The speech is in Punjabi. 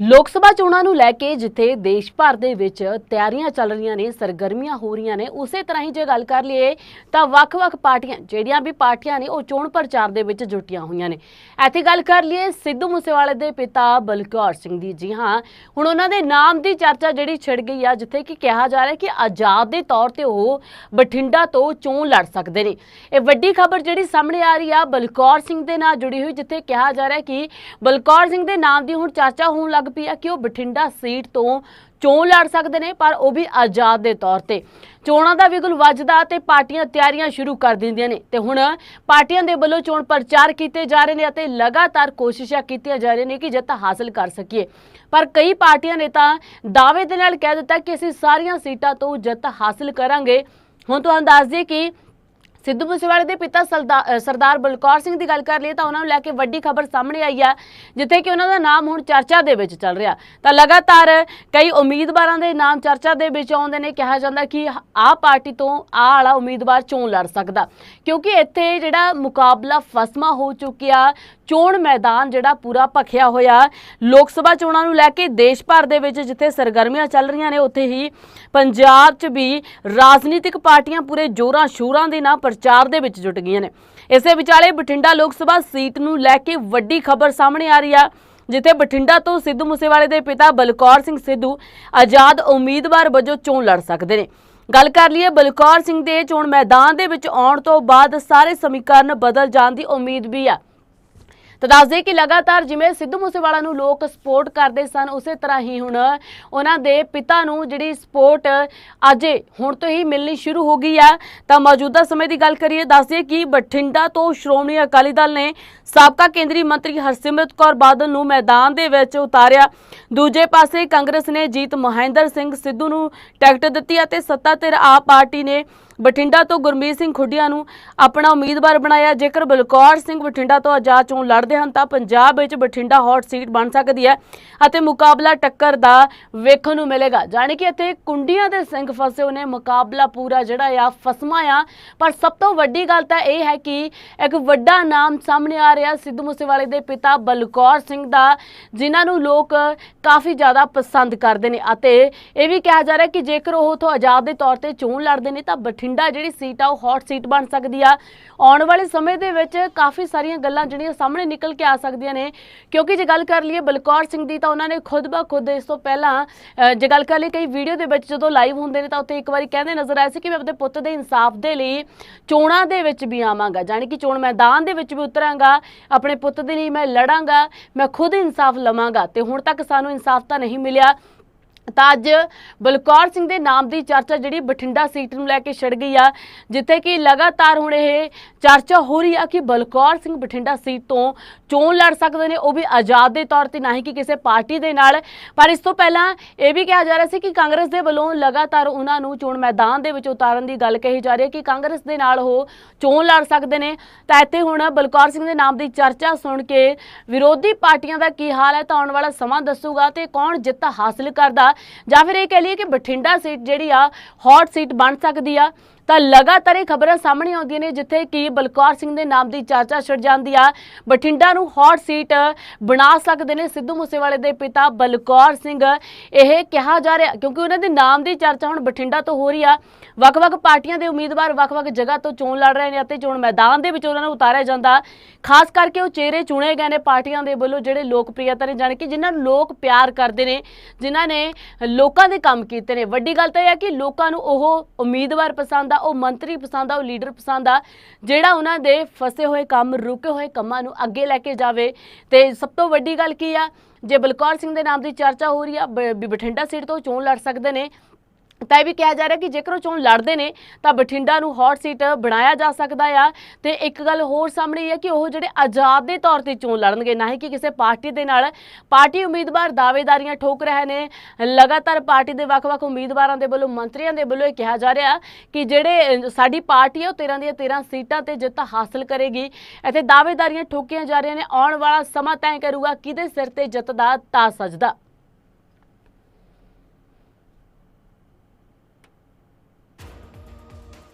ਲੋਕ ਸਭਾ ਚੋਣਾਂ ਨੂੰ ਲੈ ਕੇ ਜਿੱਥੇ ਦੇਸ਼ ਭਰ ਦੇ ਵਿੱਚ ਤਿਆਰੀਆਂ ਚੱਲ ਰਹੀਆਂ ਨੇ, ਸਰਗਰਮੀਆਂ ਹੋ ਰਹੀਆਂ ਨੇ, ਉਸੇ ਤਰ੍ਹਾਂ ਹੀ ਜੇ ਗੱਲ ਕਰ ਲਈਏ ਤਾਂ ਵੱਖ-ਵੱਖ ਪਾਰਟੀਆਂ, ਜਿਹੜੀਆਂ ਵੀ ਪਾਰਟੀਆਂ ਨੇ, ਉਹ ਚੋਣ ਪ੍ਰਚਾਰ ਦੇ ਵਿੱਚ ਜੁਟੀਆਂ ਹੋਈਆਂ ਨੇ। ਇੱਥੇ ਗੱਲ ਕਰ ਲਈਏ ਸਿੱਧੂ ਮੂਸੇਵਾਲੇ ਦੇ ਪਿਤਾ ਬਲਕੌਰ ਸਿੰਘ ਦੀ। ਜੀ ਹਾਂ, ਹੁਣ ਉਹਨਾਂ ਦੇ ਨਾਮ ਦੀ ਚਰਚਾ ਜਿਹੜੀ ਛਿੜ ਗਈ ਆ, ਜਿੱਥੇ ਕਿ ਕਿਹਾ ਜਾ ਰਿਹਾ ਕਿ ਆਜ਼ਾਦ ਦੇ ਤੌਰ ਤੇ ਉਹ ਬਠਿੰਡਾ ਤੋਂ ਚੋਣ ਲੜ ਸਕਦੇ ਨੇ। ਇਹ ਵੱਡੀ ਖਬਰ ਜਿਹੜੀ ਸਾਹਮਣੇ ਆ ਰਹੀ ਆ, ਬਲਕੌਰ ਸਿੰਘ ਦੇ ਨਾਲ ਜੁੜੀ ਹੋਈ, ਜਿੱਥੇ ਕਿਹਾ ਜਾ ਰਿਹਾ ਕਿ ਬਲਕੌਰ ਸਿੰਘ ਦੇ ਨਾਮ ਦੀ ਹੁਣ ਚਰਚਾ ਹੋਣ ਲੱਗ ਪਈ ਆ ਕਿ ਉਹ ਬਠਿੰਡਾ ਸੀਟ ਤੋਂ ਚੋਣ ਲੜ ਸਕਦੇ ਨੇ, ਪਰ ਉਹ ਵੀ ਆਜ਼ਾਦ ਦੇ ਤੌਰ ਤੇ। ਚੋਣਾਂ ਦਾ ਵਿਗਲ ਵੱਜਦਾ ਤੇ ਪਾਰਟੀਆਂ ਤਿਆਰੀਆਂ ਸ਼ੁਰੂ ਕਰ ਦਿੰਦੀਆਂ ਨੇ। ਤੇ ਹੁਣ ਪਾਰਟੀਆਂ ਦੇ ਵੱਲੋਂ ਚੋਣ ਪ੍ਰਚਾਰ ਕੀਤੇ ਜਾ ਰਹੇ ਨੇ ਅਤੇ ਲਗਾਤਾਰ ਕੋਸ਼ਿਸ਼ਾਂ ਕੀਤੀਆਂ ਜਾ ਰਹੀਆਂ ਨੇ ਕਿ ਜਿੱਤ ਹਾਸਲ ਕਰ ਸਕੀਏ। ਪਰ ਕਈ ਪਾਰਟੀਆਂ ਨੇ ਤਾਂ ਦਾਅਵੇ ਦੇ ਨਾਲ ਕਹਿ ਦਿੱਤਾ ਕਿ ਅਸੀਂ ਸਾਰੀਆਂ ਸੀਟਾਂ ਤੋਂ ਜਿੱਤ ਹਾਸਲ ਕਰਾਂਗੇ। ਹੁਣ ਤੁਹਾਨੂੰ ਦੱਸ ਦਈਏ ਕਿ ਸਿੱਧੂ ਮੂਸੇਵਾਲੇ ਦੇ ਪਿਤਾ ਸਲਦਾ- ਸਰਦਾਰ ਬਲਕੌਰ ਸਿੰਘ ਦੀ ਗੱਲ ਕਰ ਲਈਏ ਤਾਂ ਉਹਨਾਂ ਨੂੰ ਲੈ ਕੇ ਵੱਡੀ ਖਬਰ ਸਾਹਮਣੇ ਆਈ ਆ ਜਿੱਥੇ ਕਿ ਉਹਨਾਂ ਦਾ ਨਾਮ ਹੁਣ ਚਰਚਾ ਦੇ ਵਿੱਚ ਚੱਲ ਰਿਹਾ। ਤਾਂ ਲਗਾਤਾਰ ਕਈ ਉਮੀਦਵਾਰਾਂ ਦੇ ਨਾਮ ਚਰਚਾ ਦੇ ਵਿੱਚ ਆਉਂਦੇ ਨੇ, ਕਿਹਾ ਜਾਂਦਾ ਕਿ ਆਹ ਪਾਰਟੀ ਤੋਂ ਆਹ ਵਾਲਾ ਉਮੀਦਵਾਰ ਚੋਣ ਲੜ ਸਕਦਾ। ਕਿਉਂਕਿ ਇੱਥੇ ਜਿਹੜਾ ਮੁਕਾਬਲਾ ਫਸਮਾ ਹੋ ਚੁੱਕਿਆ, ਚੋਣ ਮੈਦਾਨ ਜਿਹੜਾ ਪੂਰਾ ਭਖਿਆ ਹੋਇਆ, ਲੋਕ ਸਭਾ ਚੋਣਾਂ ਨੂੰ ਲੈ ਕੇ ਦੇਸ਼ ਭਰ ਦੇ ਵਿੱਚ ਜਿੱਥੇ ਸਰਗਰਮੀਆਂ ਚੱਲ ਰਹੀਆਂ ਨੇ, ਉੱਥੇ ਹੀ ਪੰਜਾਬ 'ਚ ਵੀ ਰਾਜਨੀਤਿਕ ਪਾਰਟੀਆਂ ਪੂਰੇ ਜੋਰਾਂ ਸ਼ੋਰਾਂ ਦੇ ਨਾਲ ਪ੍ਰਚਾਰ ਦੇ ਵਿੱਚ ਜੁਟ ਗਈਆਂ ਨੇ। ਇਸੇ ਵਿਚਾਲੇ ਬਠਿੰਡਾ ਲੋਕ ਸਭਾ ਸੀਟ ਨੂੰ ਲੈ ਕੇ ਵੱਡੀ ਖਬਰ ਸਾਹਮਣੇ ਆ ਰਹੀ ਆ, ਜਿੱਥੇ ਬਠਿੰਡਾ ਤੋਂ ਸਿੱਧੂ ਮੂਸੇਵਾਲੇ ਦੇ ਪਿਤਾ ਬਲਕੌਰ ਸਿੰਘ ਸਿੱਧੂ ਆਜ਼ਾਦ ਉਮੀਦਵਾਰ ਵਜੋਂ ਚੋਣ ਲੜ ਸਕਦੇ ਨੇ। ਗੱਲ ਕਰ ਲਈਏ ਬਲਕੌਰ ਸਿੰਘ ਦੇ ਚੋਣ ਮੈਦਾਨ ਦੇ ਵਿੱਚ ਆਉਣ ਤੋਂ ਬਾਅਦ ਸਾਰੇ ਸਮੀਕਰਨ ਬਦਲ ਜਾਣ ਦੀ ਉਮੀਦ ਵੀ ਆ। ਤਾਂ ਦੱਸਦੇ ਕਿ ਲਗਾਤਾਰ ਜਿਵੇਂ ਸਿੱਧੂ ਮੂਸੇਵਾਲਾ ਨੂੰ ਲੋਕ ਸਪੋਰਟ ਕਰਦੇ ਸਨ, ਉਸੇ ਤਰ੍ਹਾਂ ਹੀ ਹੁਣ ਉਹਨਾਂ ਦੇ ਪਿਤਾ ਨੂੰ ਜਿਹੜੀ ਸਪੋਰਟ ਅੱਜ ਹੁਣ ਤੋਂ ਹੀ ਮਿਲਣੀ ਸ਼ੁਰੂ ਹੋ ਗਈ ਆ। ਤਾਂ ਮੌਜੂਦਾ ਸਮੇਂ ਦੀ ਗੱਲ ਕਰੀਏ, ਦੱਸਦੇ ਕਿ ਬਠਿੰਡਾ ਤੋਂ ਸ਼੍ਰੋਮਣੀ ਅਕਾਲੀ ਦਲ ਨੇ ਸਾਬਕਾ ਕੇਂਦਰੀ ਮੰਤਰੀ ਹਰਸਿਮਰਤ ਕੌਰ ਬਾਦਲ ਨੂੰ ਮੈਦਾਨ ਦੇ ਵਿੱਚ ਉਤਾਰਿਆ। ਦੂਜੇ ਪਾਸੇ ਕਾਂਗਰਸ ਨੇ ਜੀਤ ਮਹਿੰਦਰ ਸਿੰਘ ਸਿੱਧੂ ਨੂੰ ਟਿਕਟ ਦਿੱਤੀ ਅਤੇ ਸੱਤਾ ਧਿਰ ਆਪ ਪਾਰਟੀ ਨੇ ਬਠਿੰਡਾ ਤੋਂ ਗੁਰਮੀਤ ਸਿੰਘ ਖੁੱਡੀਆਂ ਨੂੰ ਆਪਣਾ ਉਮੀਦਵਾਰ ਬਣਾਇਆ। ਜੇਕਰ ਬਲਕੌਰ ਸਿੰਘ ਬਠਿੰਡਾ ਤੋਂ ਆਜ਼ਾਦ ਚੋਣ ਲੜਦੇ ਹਨ, ਤਾਂ ਪੰਜਾਬ ਵਿੱਚ ਬਠਿੰਡਾ ਹੌਟ ਸੀਟ ਬਣ ਸਕਦੀ ਹੈ ਅਤੇ ਮੁਕਾਬਲਾ ਟੱਕਰ ਦਾ ਵੇਖਣ ਨੂੰ ਮਿਲੇਗਾ। ਜਾਣੀ ਕਿ ਇੱਥੇ ਕੁੰਡੀਆਂ ਦੇ ਸਿੰਘ ਫਸੇ ਹੋਏ ਨੇ, ਮੁਕਾਬਲਾ ਪੂਰਾ ਜਿਹੜਾ ਆ, ਫਸਮਾ ਆ। ਪਰ ਸਭ ਤੋਂ ਵੱਡੀ ਗੱਲ ਤਾਂ ਇਹ ਹੈ ਕਿ ਇੱਕ ਵੱਡਾ ਨਾਮ ਸਾਹਮਣੇ ਆ ਰਿਹਾ ਸਿੱਧੂ ਮੂਸੇਵਾਲੇ ਦੇ ਪਿਤਾ ਬਲਕੌਰ ਸਿੰਘ ਦਾ, ਜਿਨ੍ਹਾਂ ਨੂੰ ਲੋਕ ਕਾਫੀ ਜ਼ਿਆਦਾ ਪਸੰਦ ਕਰਦੇ ਨੇ। ਅਤੇ ਇਹ ਵੀ ਕਿਹਾ ਜਾ ਰਿਹਾ ਕਿ ਜੇਕਰ ਉਹ ਤੋਂ ਆਜ਼ਾਦ ਦੇ ਤੌਰ ਤੇ ਚੋਣ ਲੜਦੇ ਨੇ, ਤਾਂ ਬਠਿੰਡਾ ਜਿਹੜੀ ਸੀਟ ਆ ਉਹ ਹੌਟ ਸੀਟ ਬਣ ਸਕਦੀ ਆ। ਆਉਣ ਵਾਲੇ ਸਮੇਂ ਦੇ ਵਿੱਚ ਕਾਫੀ ਸਾਰੀਆਂ ਗੱਲਾਂ ਜਿਹੜੀਆਂ ਸਾਹਮਣੇ ਨਿਕਲ ਕੇ ਆ ਸਕਦੀਆਂ ਨੇ। ਕਿਉਂਕਿ ਜੇ ਗੱਲ ਕਰ ਲਈਏ ਬਲਕੌਰ ਸਿੰਘ ਦੀ ਤਾਂ ਉਹਨਾਂ ਨੇ ਖੁਦ ਬਾ ਖੁਦ ਇਸ ਤੋਂ ਪਹਿਲਾਂ ਜੇ ਗੱਲ ਕਰ ਲਈ ਕਈ ਵੀਡੀਓ ਦੇ ਵਿੱਚ ਜਦੋਂ ਲਾਈਵ ਹੁੰਦੇ ਨੇ ਤਾਂ ਉੱਥੇ ਇੱਕ ਵਾਰੀ ਕਹਿੰਦੇ ਨਜ਼ਰ ਆਏ ਸੀ ਕਿ ਮੈਂ ਆਪਣੇ ਪੁੱਤ ਦੇ ਇਨਸਾਫ ਦੇ ਲਈ ਚੋਣਾਂ ਦੇ ਵਿੱਚ ਵੀ ਆਵਾਂਗਾ। ਜਾਣੀ ਕਿ ਚੋਣ ਮੈਦਾਨ ਦੇ ਵਿੱਚ ਵੀ ਉਤਰਾਂਗਾ, ਆਪਣੇ ਪੁੱਤ ਦੇ ਲਈ ਮੈਂ ਲੜਾਂਗਾ, ਮੈਂ ਖੁਦ ਇਨਸਾਫ ਲਵਾਂਗਾ। ਤੇ ਹੁਣ ਤੱਕ ਸਾਨੂੰ ਇਨਸਾਫ ਤਾਂ ਨਹੀਂ ਮਿਲਿਆ। ਤਾਂ ਅੱਜ ਬਲਕੌਰ ਸਿੰਘ ਦੇ ਨਾਮ ਦੀ ਚਰਚਾ ਜਿਹੜੀ ਬਠਿੰਡਾ ਸੀਟ ਨੂੰ ਲੈ ਕੇ ਛਿੜ ਗਈ ਆ, ਜਿੱਥੇ ਕਿ ਲਗਾਤਾਰ ਹੁਣ ਇਹ ਚਰਚਾ ਹੋ ਰਹੀ ਆ ਕਿ ਬਲਕੌਰ ਸਿੰਘ ਬਠਿੰਡਾ ਸੀਟ ਤੋਂ ਚੋਣ ਲੜ ਸਕਦੇ ਨੇ, ਉਹ ਵੀ ਆਜ਼ਾਦ ਦੇ ਤੌਰ ਤੇ, ਨਾ ਹੀ ਕਿ ਕਿਸੇ ਪਾਰਟੀ ਦੇ ਨਾਲ। ਪਰ ਇਸ ਤੋਂ ਪਹਿਲਾਂ ਇਹ ਵੀ ਕਿਹਾ ਜਾ ਰਿਹਾ ਸੀ ਕਿ ਕਾਂਗਰਸ ਦੇ ਵੱਲੋਂ ਲਗਾਤਾਰ ਉਹਨਾਂ ਨੂੰ ਚੋਣ ਮੈਦਾਨ ਦੇ ਵਿੱਚ ਉਤਾਰਨ ਦੀ ਗੱਲ ਕਹੀ ਜਾ ਰਹੀ ਹੈ ਕਿ ਕਾਂਗਰਸ ਦੇ ਨਾਲ ਉਹ ਚੋਣ ਲੜ ਸਕਦੇ ਨੇ। ਤਾਂ ਇੱਥੇ ਹੁਣ ਬਲਕੌਰ ਸਿੰਘ ਦੇ ਨਾਮ ਦੀ ਚਰਚਾ ਸੁਣ ਕੇ ਵਿਰੋਧੀ ਪਾਰਟੀਆਂ ਦਾ ਕੀ ਹਾਲ ਹੈ ਤਾਂ ਆਉਣ ਵਾਲਾ ਸਮਾਂ ਦੱਸੂਗਾ ਤੇ ਕੌਣ ਜਿੱਤ ਹਾਸਲ ਕਰਦਾ। ਜਾਂ ਫਿਰ ਇਹ ਕਹਿ ਲਈਏ ਕਿ ਬਠਿੰਡਾ ਸੀਟ ਜਿਹੜੀ ਆ ਹੌਟ ਸੀਟ ਬਣ ਸਕਦੀ ਆ। ਤਾਂ ਲਗਾਤਾਰ ਇਹ ਖਬਰਾਂ ਸਾਹਮਣੇ ਆਉਂਦੀਆਂ ਨੇ, ਜਿੱਥੇ ਕਿ ਬਲਕੌਰ ਸਿੰਘ ਦੇ ਨਾਮ ਦੀ ਚਰਚਾ ਛਿੜ ਜਾਂਦੀ ਆ। ਬਠਿੰਡਾ ਨੂੰ ਹੌਟ ਸੀਟ ਬਣਾ ਸਕਦੇ ਨੇ ਸਿੱਧੂ ਮੂਸੇਵਾਲੇ ਦੇ ਪਿਤਾ ਬਲਕੌਰ ਸਿੰਘ। ਇਹ ਕਿਹਾ ਜਾ ਰਿਹਾ, ਕਿਉਂਕਿ ਉਹਨਾਂ ਦੇ ਨਾਮ ਦੀ ਚਰਚਾ ਹੁਣ ਬਠਿੰਡਾ ਤੋਂ ਹੋ ਰਹੀ ਆ। ਵੱਖ-ਵੱਖ ਪਾਰਟੀਆਂ ਦੇ ਉਮੀਦਵਾਰ ਵੱਖ-ਵੱਖ ਜਗ੍ਹਾ ਤੋਂ ਚੋਣ ਲੜ ਰਹੇ ਨੇ ਅਤੇ ਚੋਣ ਮੈਦਾਨ ਦੇ ਵਿੱਚ ਉਹਨਾਂ ਨੂੰ ਉਤਾਰਿਆ ਜਾਂਦਾ। ਖਾਸ ਕਰਕੇ ਉਹ ਚਿਹਰੇ ਚੁਣੇ ਗਏ ਨੇ ਪਾਰਟੀਆਂ ਦੇ ਵੱਲੋਂ ਜਿਹੜੇ ਲੋਕਪ੍ਰਿਯਤਾ ਨੇ, ਜਾਣੀ ਕਿ ਜਿਨ੍ਹਾਂ ਨੂੰ ਲੋਕ ਪਿਆਰ ਕਰਦੇ ਨੇ, ਜਿਨ੍ਹਾਂ ਨੇ ਲੋਕਾਂ ਦੇ ਕੰਮ ਕੀਤੇ ਨੇ। ਵੱਡੀ ਗੱਲ ਤਾਂ ਇਹ ਹੈ ਕਿ ਲੋਕਾਂ ਨੂੰ ਉਹ ਉਮੀਦਵਾਰ ਪਸੰਦ ਆ ਉਹ ਮੰਤਰੀ ਪਸੰਦ ਆ, ਉਹ ਲੀਡਰ ਪਸੰਦ ਆ, ਜਿਹੜਾ ਉਹਨਾਂ ਦੇ ਫਸੇ ਹੋਏ ਕੰਮ, ਰੁਕੇ ਹੋਏ ਕੰਮਾਂ ਨੂੰ ਅੱਗੇ ਲੈ ਕੇ ਜਾਵੇ। ਤੇ ਸਭ ਤੋਂ ਵੱਡੀ ਗੱਲ ਕੀ ਆ, ਜੇ ਬਲਕੌਰ ਸਿੰਘ ਦੇ ਨਾਮ ਦੀ ਚਰਚਾ ਹੋ ਰਹੀ ਆ, ਬ- ਵੀ ਬਠਿੰਡਾ ਸੀਟ ਤੋਂ ਚੋਣ ਲੜ ਸਕਦੇ ਨੇ। ਤਾਂ ਇਹ ਵੀ ਕਿਹਾ ਜਾ ਰਿਹਾ ਕਿ ਜੇਕਰ ਉਹ ਚੋਣ ਲੜਦੇ ਨੇ, ਤਾਂ ਬਠਿੰਡਾ ਨੂੰ ਹੌਟ ਸੀਟ ਬਣਾਇਆ ਜਾ ਸਕਦਾ ਆ। ਤੇ ਇੱਕ ਗੱਲ ਹੋਰ ਸਾਹਮਣੇ ਇਹ ਹੈ ਕਿ ਉਹ ਜਿਹੜੇ ਆਜ਼ਾਦ ਦੇ ਤੌਰ ਤੇ ਚੋਣ ਲੜਨਗੇ, ਨਾ ਹੀ ਕਿ ਕਿਸੇ ਪਾਰਟੀ ਦੇ ਨਾਲ। ਪਾਰਟੀ ਉਮੀਦਵਾਰ ਦਾਅਵੇਦਾਰੀਆਂ ਠੋਕ ਰਹੇ ਨੇ। ਲਗਾਤਾਰ ਪਾਰਟੀ ਦੇ ਵੱਖ-ਵੱਖ ਉਮੀਦਵਾਰਾਂ ਦੇ ਵੱਲੋਂ, ਮੰਤਰੀਆਂ ਦੇ ਵੱਲੋਂ ਇਹ ਕਿਹਾ ਜਾ ਰਿਹਾ ਕਿ ਜਿਹੜੇ ਸਾਡੀ ਪਾਰਟੀ ਹੈ, ਉਹ 13 ਦੀਆਂ 13 ਸੀਟਾਂ ਤੇ ਜਿੱਤ ਹਾਸਲ ਕਰੇਗੀ। ਇੱਥੇ ਦਾਅਵੇਦਾਰੀਆਂ ਠੋਕੀਆਂ ਜਾ ਰਹੀਆਂ ਨੇ। ਆਉਣ ਵਾਲਾ ਸਮਾਂ ਤੈਅ ਕਰੂਗਾ ਕਿਹਦੇ ਸਿਰ ਤੇ ਜਿੱਤ ਦਾ ਤਾਜ ਸਜਦਾ।